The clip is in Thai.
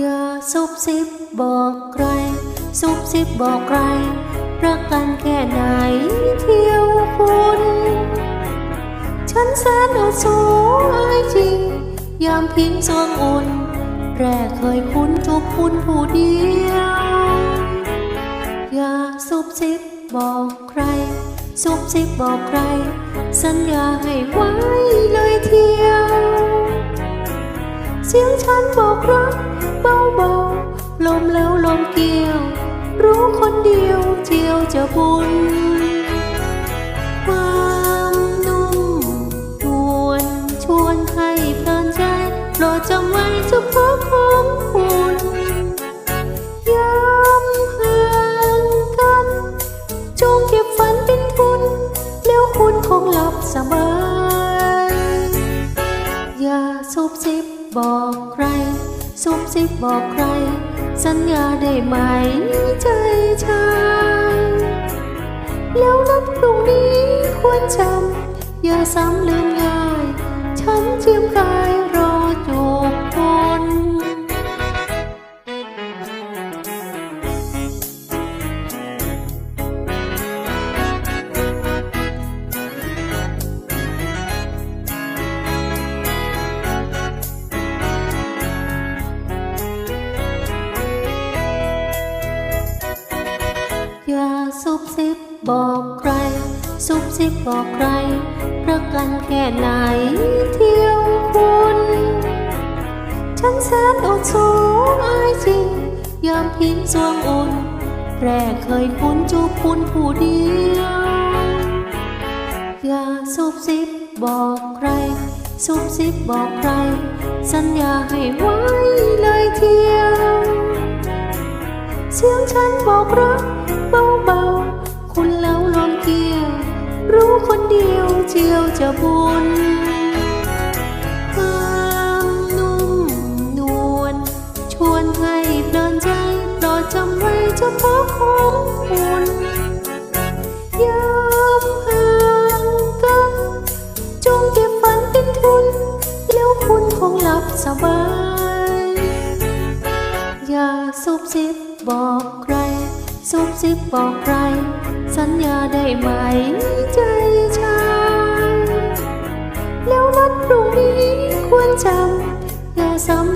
อย่าซุบอกใคร ซุบซิบบอกใคร รักกันแค่ไหนเที่ยวคุณ ฉันแสนเอาสูอายจริง ยามพิงสวงอุ่น แรกเคยคุ้นจุบคุณผู้เดียว อย่าซุบซิบบอกใคร ซุบซิบบอกใคร สัญญาให้ไว้เลยเที่ยว เสียงฉันบอกรัก จะบุญความนุ่มนวลชวนให้เพลินใจโปรดจำไว้เฉพาะของคุณย้ำห่างกัน จงเก็บฝันเป็นทุน แล้วคุณคงหลับสบาย อย่าซุบซิบบอกใครซุบซิบบอกใคร สัญญาได้ไหมใจชาย แล้วนัดพรุ่งนี้ควรจำอย่าซ้ำลืมง่ายฉัน บอกใคร ซุบซิบบอกใครรักกันแค่ไหนเที่ยวคุณ ฉันแสนอดสูอายจริง ยามพิงสวงอุ่นแรกเคยคุ้นจูบคุณผู้เดียว อย่าซุบซิบบอกใคร ซุบซิบบอกใคร สัญญาให้ไว้เลยเที่ยว เสียงฉันบอกรักเบา รู้คนเดียวเจียวจะบุญความนุ่มนวลชวนให้เพลินใจโปรดจำไว้เฉพาะของคุณย้ำห่างกัน จงเก็บฝันเป็นทุน แล้วคุณคงหลับสบาย อย่าซุบซิบบอกใคร ซุบซิบบอกใคร สัญญาได้ไหมใจชายแล้วนัดพรุ่งนี้ควรจำอย่าซ้ำ